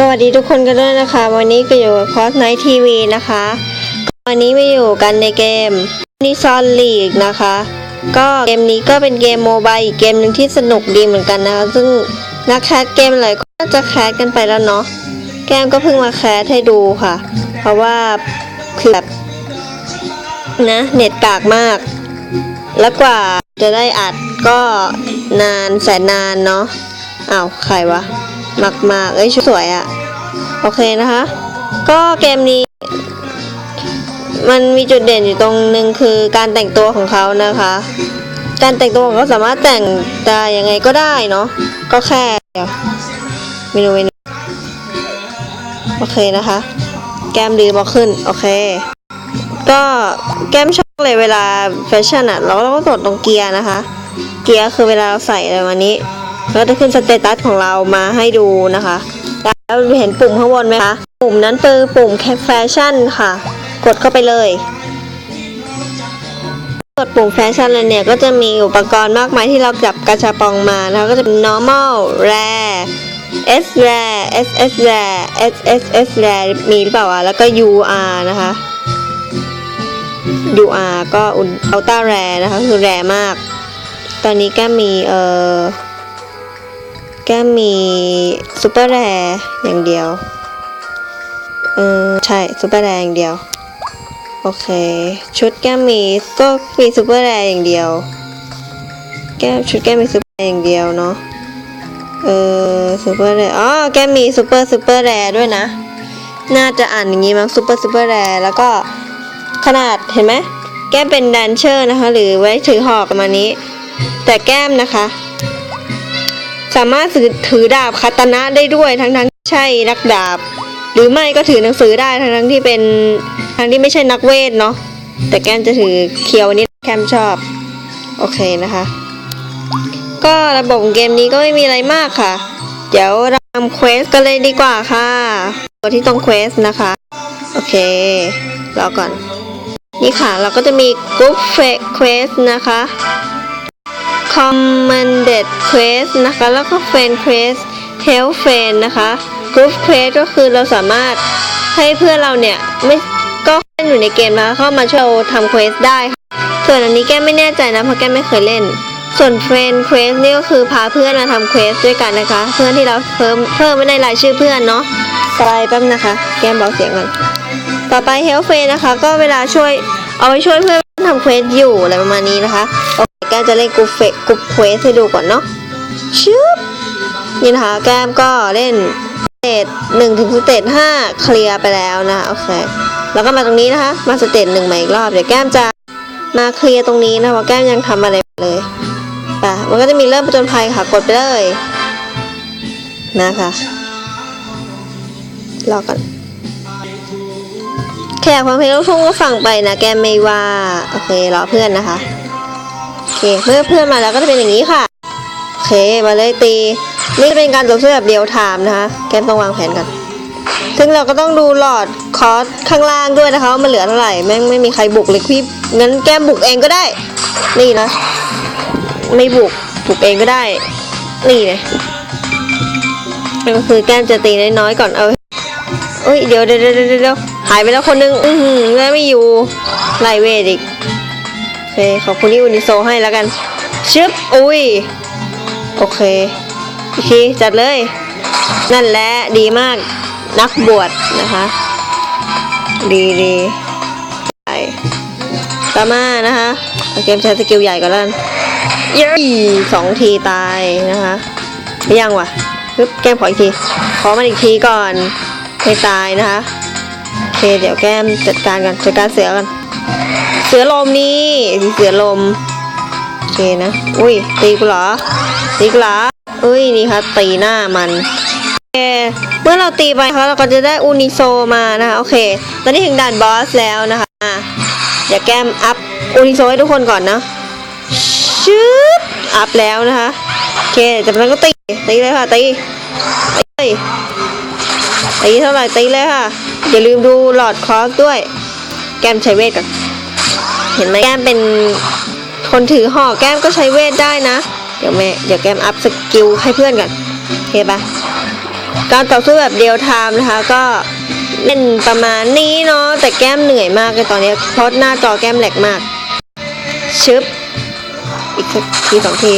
สวัสดีทุกคนกันด้วยนะคะ วันนี้ก็อยู่กับคอสไนท์ทีวีนะคะ วันนี้มาอยู่กันในเกมนิซอนลีกนะคะ ก็เกมนี้ก็เป็นเกมโมบายอีกเกมหนึ่งที่สนุกดีเหมือนกันนะคะ ซึ่งนักแคสเกมหลายคนก็จะแคสกันไปแล้วเนาะ แกมก็เพิ่งมาแคสให้ดูค่ะ เพราะว่าคือแบบนะเน็ตกากมาก แล้วกว่าจะได้อัดก็นานแสนนานเนาะอ้าวใครวะ มากมากๆ เอ้ยชุดสวยอะโอเคนะคะ ก็เกมนี้ มันมีจุดเด่นอยู่ตรงหนึ่งคือการแต่งตัวของเขานะคะ การแต่งตัวของเขาสามารถแต่งได้ยังไงก็ได้เนาะก็แค่เมนูเมนูโอเคนะคะ แก้มดีบอกขึ้น โอเค ก็แก้มชอบเลยเวลาแฟชั่นอะเราเราก็กดตรงเกียร์นะคะ เกียร์คือเวลาเราใส่อะไรวันนี้ ก็จะขึ้นสเตตัสของเรามาให้ดูนะคะ แล้วเห็นปุ่มข้างบนไหมคะปุ่มนั้นคือปุ่มแคปแฟชั่นค่ะ กดเข้าไปเลย กดปุ่มแฟชั่นเลยเนี่ยก็จะมีอุปกรณ์มากมายที่เราจับกระชับปองมานะคะก็จะเป็น normal rare S rare S S rare S S S rare มีหรือเปล่าวะแล้วก็ UR นะคะ UR ก็ ultra rare นะคะ คือแรมาก ตอนนี้ก้มมีเอ่อ แก้มมีซูเปอร์แรอย่างเดียว เออใช่ซูเปอร์แรอย่างเดียว โอเค ชุดแก้มมีก็มีซูเปอร์แรอย่างเดียว แก้มชุดแก้มมีซูเปอร์แรอย่างเดียวเนาะ เออซูเปอร์แรอ๋อแก้มมีซูเปอร์ซูเปอร์แรด้วยนะ น่าจะอ่านอย่างงี้มั้งซูเปอร์ซูเปอร์แรแล้วก็ขนาดเห็นไหมแก้มเป็นแดนเชอร์นะคะ หรือไว้ถือหอกประมาณนี้ แต่แก้มนะคะ สามารถถือถือดาบคาตนะได้ด้วยทั้งทั้งใช่นักดาบ หรือไม่ก็ถือหนังสือได้ทั้งทั้งที่เป็นทั้งที่ไม่ใช่นักเวทเนาะแต่แก้มจะถือเคียวนี้แก้มชอบ โอเคนะคะ ก็ระบบเกมนี้ก็ไม่มีอะไรมากค่ะ เดี๋ยวเราทำเควสกันเลยดีกว่าค่ะกดที่ตรงเควสนะคะ โอเครอก่อน นี่ค่ะเราก็จะมีกรุ๊ปเควสนะคะ Commanded Quest นะคะ แล้วก็ Friend Quest Help Friend นะคะ Group Quest ก็คือเราสามารถให้เพื่อนเราเนี่ยไม่ก็เล่นอยู่ในเกมนะคะเข้ามาช่วยทำเควสได้ค่ะ ส่วนอันนี้แก้ไม่แน่ใจนะเพราะแก้ไม่เคยเล่น ส่วน Friend Quest นี่ก็คือพาเพื่อนมาทำเควสด้วยกันนะคะ เพื่อนที่เราเพิ่มเพิ่มไว้ในรายชื่อเพื่อนเนาะสไลด์แป๊บนะคะ แก้มเบาเสียงก่อนต่อไป Help Friend นะคะ ก็เวลาช่วยเอาไว้ช่วยเพื่อนทำเควสอยู่อะไรประมาณนี้นะคะ จะเล่นกรุ๊ปเฟกรุ๊ปเควสให้ดูก่อนเนาะชึบนี่นะคะแก้มก็เล่นสเตจหนึ่งถึงสเตจห้าเคลียร์ไปแล้วนะโอเคแล้วก็มาตรงนี้นะคะ มาสเตจหนึ่งใหม่อีกรอบเดี๋ยวแก้มจะมาเคลียร์ตรงนี้นะเพราะแก้มยังทำอะไรไม่เลยไปมันก็จะมีเริ่มประจนภัยค่ะกดไปเลยนะคะรอก่อนแขกฟังเพลงลูกทุ่งก็ฟังไปนะแก้มไม่ว่า โอเครอเพื่อนนะคะ เค เมื่อเพื่อนมาแล้วก็จะเป็นอย่างนี้ค่ะ โอเค มาเลยตี นี่เป็นการต่อสู้แบบเดียวไทม์นะคะ แก้มต้องวางแผนกัน ซึ่งเราก็ต้องดูหลอดคอร์สข้างล่างด้วยนะคะว่ามันเหลือเท่าไหร่ แม่งไม่มีใครบุกเลยพี่ งั้นแก้มบุกเองก็ได้ นี่นะ ไม่บุก บุกเองก็ได้ นี่เลยก็คือแก้มจะตีน้อยๆก่อน เอาเอ้ย เดี๋ยวเดี๋ยวเดี๋ยวเดี๋ยวหายไปแล้วคนนึง อือหือแม่ไม่อยู่ไล่เวทอีก เคขอบคุณที่อุนิโซให้แล้วกัน ชึบ อุ้ย โอเค อีกที จัดเลย นั่นแหละ ดีมาก นักบวชนะคะ ดีดีไปต่อมานะคะเกมใช้สกิลใหญ่ก่อนแล้วกันเย้สองทีตายนะคะไม่ยังวะปึ๊บแก้มขออีกที ขอมันอีกทีก่อนไม่ตายนะคะ โอเค เดี๋ยวแก้มจัดการกันจัดการเสือกัน เสือลมนี่เสือลมโอเคนะอุ้ยตีกูเหรอตีกูเหรออุ้ยนี่ครับตีหน้ามันโอเคเมื่อเราตีไปเขาเราก็จะได้อูนิโซมานะคะโอเค ตอนนี้ถึงด่านบอสแล้วนะคะอะเดี๋ยวแก้มอัพอูนิโซให้ทุกคนก่อนนะชืบอัพแล้วนะคะโอเคจากนั้นก็ตีตีเลยค่ะตีตีเลยตีเท่าไหร่ตีเลยค่ะอย่าลืมดูหลอดคอสด้วย แก้มใช้เวทก่อน เห็นไหมแก้มเป็นคนถือห่อแก้มก็ใช้เวทได้นะ เดี๋ยวแม่เดี๋ยวแก้มอัพสกิลให้เพื่อนก่อนโอเคปะการต่อสู้แบบเดียวไทม์นะคะก็เล่นประมาณนี้เนาะแต่แก้มเหนื่อยมากเลยตอนนี้เพราะหน้าจอแก้มแหลกมาก ชึบ อีกทีสองที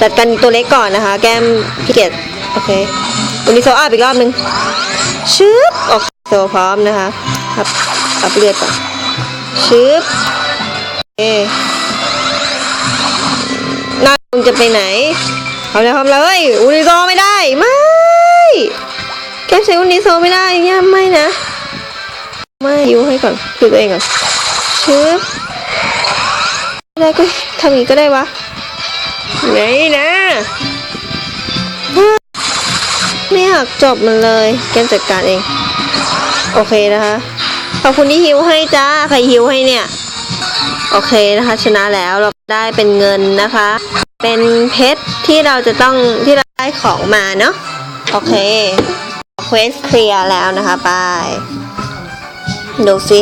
จัดกันตัวเล็กก่อนนะคะ แก้มพี่เกียรโอเควันนี้โซอัพอีกรอบนึงชึบโอเคโซพร้อมนะคะ ครับอัพเลือดก่อนชึบ น้ามึงจะไปไหนเอาเลยทำเลยอุนิโซไม่ได้ ไม่ แก้ใช้อุนิโซไม่ได้ย่าไม่นะ ไม่ยูให้ก่อนคือตัวเองก่อนชึบไม่ได้ก็ทำอย่างนี้ก็ได้วะ ไหนนะไม่อยากจบมันเลย แกจัดการเอง โอเคนะคะ ขอบคุณที่ฮิวให้จ้า ใครฮิวให้เนี่ย โอเคนะคะ ชนะแล้วเราได้เป็นเงินนะคะ เป็นเพชรที่เราจะต้องที่เราได้ของมาเนาะโอเคเควสเคลียร์แล้วนะคะไปดูสิ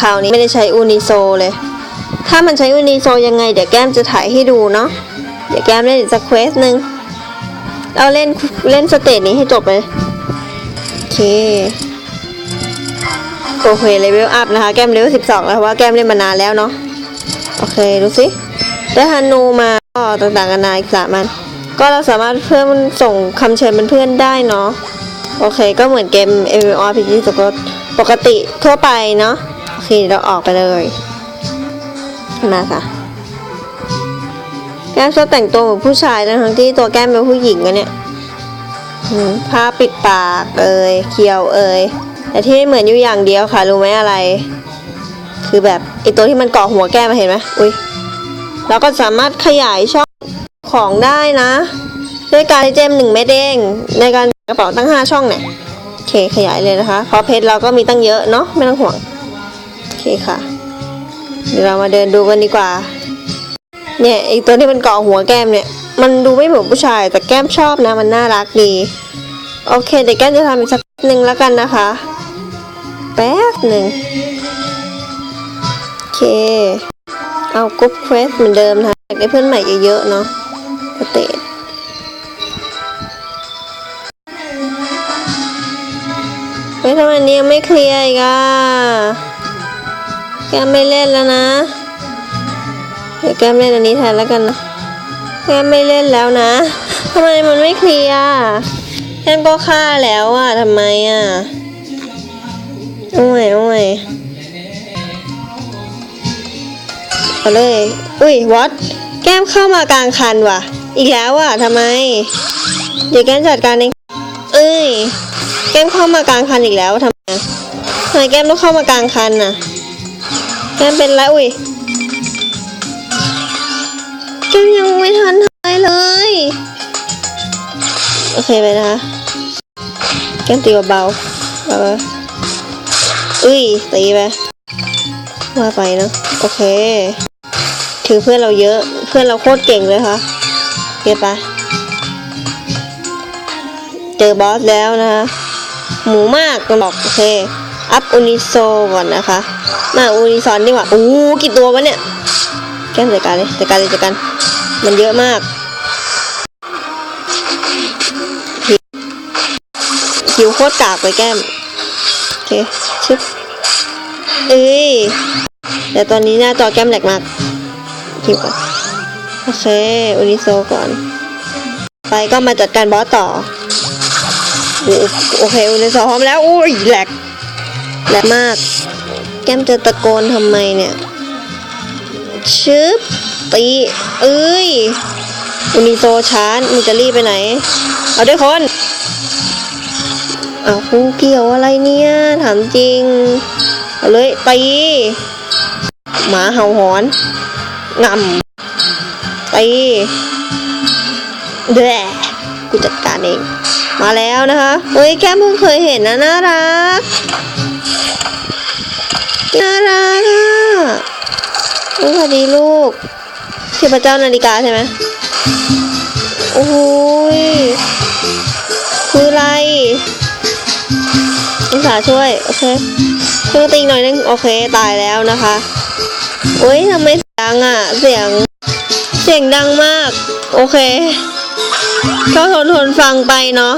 คราวนี้ไม่ได้ใช้อูนิโซเลย ถ้ามันใช้ยูนิโซยังไง เดี๋ยวแก้มจะถ่ายให้ดูเนาะเดี๋ยวแก้มเล่นอีกสักเควสหนึ่งเราเล่นเล่นสเตจนี้ให้จบเลยโอเคโอเคเลเวลอัพนะคะ แก้มเลเวล12 แล้วเพราะว่าแก้มเล่นมานานแล้วเนาะ โอเคดูสิได้ฮันนูมาก็ต่างๆกันนาอีกสามัน ก็เราสามารถเพิ่มส่งคำเชิญเป็นเพื่อนได้เนาะโอเค ก็เหมือนเกม MMORPG ปกติทั่วไปเนาะโอเคเราออกไปเลยมาค่ะ แก้มชอบแต่งตัวเหมือนผู้ชายนะทั้งที่ตัวแก้มเป็นผู้หญิงอะเนี่ยผ้าปิดปากเอ่ยเคียวเอ่ยแต่ที่ไม่เหมือนอยู่อย่างเดียวค่ะ รู้ไหมอะไร คือแบบไอตัวที่มันเกาะหัวแก้มาเห็นไหมอุ้ยเราก็สามารถขยายช่องของได้นะ ด้วยการเจมหนึ่งเม็ดเองในการกระเป๋าตั้งห้าช่องเนี่ยโอเคขยายเลยนะคะเพราะเพชรเราก็มีตั้งเยอะเนาะไม่ต้องห่วงโอเคค่ะ เดี๋ยวเรามาเดินดูกันดีกว่า เนี่ยไอตัวที่มันเกาะหัวแก้มเนี่ย มันดูไม่เหมือนผู้ชาย แต่แก้มชอบนะมันน่ารักดี โอเคเดี๋ยวแก้มจะทำอีกสักหนึ่งแล้วกันนะคะ แป๊บหนึ่ง เค เอากรุ๊ปเควสเหมือนเดิมนะอยากได้เพื่อนใหม่เยอะๆเนาะเตทเฮ้ยทำไมอันนี้ยังไม่เคลียร์อีกอะแกไม่เล่นแล้วนะ เดี๋ยวแกเล่นอันนี้แทนแล้วกันนะ แกไม่เล่นแล้วนะทำไมมันไม่เคลียร์แกก็ฆ่าแล้วอะทำไมอะโอ้ยโอ้ย เอาเลย อุ้ย วัด แก้มเข้ามากลางคันว่ะ อีกแล้วอะทำไม เดี๋ยวแก้มจัดการเอง เอ้ย แก้มเข้ามากลางคันอีกแล้วทำไมทำไมแก้มต้องเข้ามากลางคันน่ะ แก้มเป็นไรอุ้ย แก้มยังไม่ทันทายเลย โอเคไปนะคะ แก้มตีเบาๆเบาๆอุ้ยตีไป ว่าไปนะ โอเค ถือเพื่อนเราเยอะ เพื่อนเราโคตรเก่งเลยค่ะเก็บไปเจอบอสแล้วนะคะ หมูมากก็บอกโอเค อัพอูนิโซก่อนนะคะ มาอูนิซอนดีกว่าโอ้กี่ตัววะเนี่ย แก้มจัดการเลยจัดการเลยจัดการ มันเยอะมากหิวหิวโคตรกากเลยแก้ม โอเค ชึบ เอ้ยแต่ตอนนี้หน้าจอแก้มแหลกมากหิวก่อนโอเคอูนิโซก่อน ไปก็มาจัดการบอสต่อ โอเคอูนิโซพร้อมแล้วอุ้ยแหลกแหลกมาก แก้มจะตะโกนทำไมเนี่ยชึบตีเอ้ยอุนิโซชานมึงจะรีบไปไหน เอาด้วยคนเอาคุณเกี่ยวอะไรเนี่ย ถามจริง เอาเลยตีหมาเห่าหอนงำตีเด้กูจัดการเอง มาแล้วนะคะเฮ้ยแก้มเพิ่งเคยเห็นนะน่ารักน่ารักอะโอ้สวัสดีลูกเทพเจ้านาฬิกาใช่ไหมโอ้ยคืออะไร อุตส่าห์ช่วย โอเคช่วยตีหน่อยนึง โอเค ตายแล้วนะคะโอ้ยทำไมเสียงดังอะ เสียง เสียงดังมาก โอเคก็ทนทนฟังไปเนาะ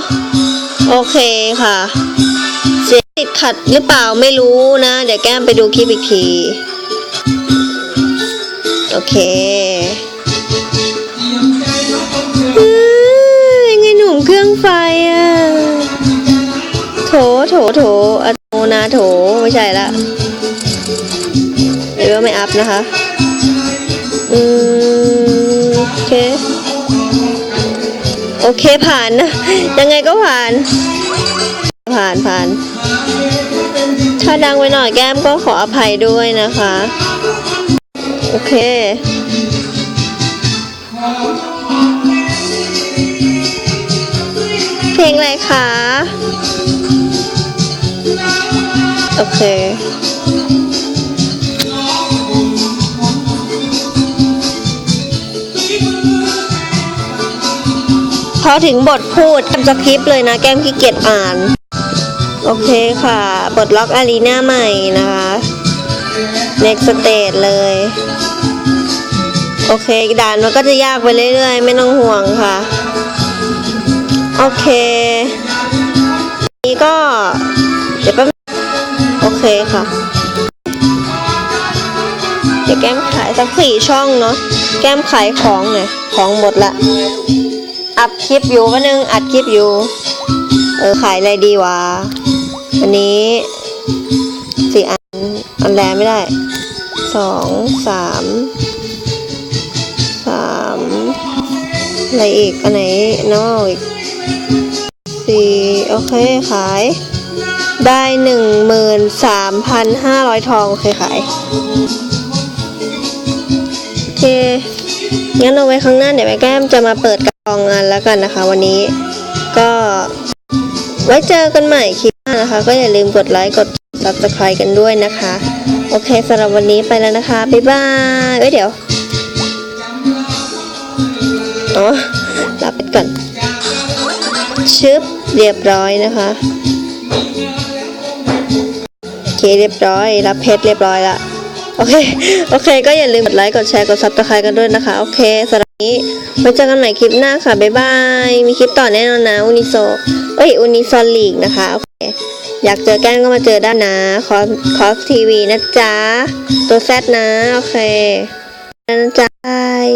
โอเคค่ะ เสียงติดขัดหรือเปล่าไม่รู้นะ เดี๋ยวแก้มไปดูคลิปอีกที โอเค โถโถอโถนาโถไม่ใช่ละเดี๋ยวไม่อัพนะคะ อืมโอเค โอเคผ่านนะ ยังไงก็ผ่าน ผ่านผ่าน ถ้าดังไปหน่อยแก้มก็ขออภัยด้วยนะคะ โอเคเพลงอะไรคะ โอเคพอถึงบทพูดทำสคริปต์เลยนะแก้มขี้เกียจอ่าน โอเคค่ะปลดล็อกอารีนาใหม่นะคะ next stage เลย โอเคด่านมันก็จะยากไปเรื่อยๆ ไม่ต้องห่วงค่ะ โอเค นี่ก็ เดี๋ยวแป๊บโอ เคค่ะ เดี๋ยวแก้มขายสักสี่ช่องเนาะ แก้มขายของเนี่ยของหมดละ อัดคลิปอยู่ก็นึง อัดคลิปอยู่ เออขายอะไรดีวะ อันนี้สี่อัน อันแรกไม่ได้ สองสามสามอะไรอีก อันไหนนอกอีกสี่โอเค ขาย ได้หนึ่งหมื่นสามพันห้าร้อยทองเคขายโอเค งั้นเอาไว้ข้างหน้าเดี๋ยวแม่แก้มจะมาเปิดกล่องงานแล้วกันนะคะ วันนี้ก็ไว้เจอกันใหม่คลิปหน้านะคะ ก็อย่าลืมกดไลค์กด subscribe กันด้วยนะคะ โอเคสำหรับวันนี้ไปแล้วนะคะ บ๊ายบายเอ้ยเดี๋ยวอ๋อรับไปก่อนชึบเรียบร้อยนะคะ เคเรียบร้อย รับเพชรเรียบร้อยละโอเค โอเค ก็อย่าลืมกดไลค์ กดแชร์ กดซับสไครต์กันด้วยนะคะ โอเคสำหรับนี้ไว้เจอกันใหม่คลิปหน้าค่ะ บ๊ายบาย มีคลิปต่อแน่นอนนะอุนิโซเอ้ยอุนิซอลีกนะคะ โอเค อยากเจอแก้มก็มาเจอได้นะ คอสคอสทีวีนะจ๊ะ ตัวแซดนะ โอเคนะจ๊ะบาย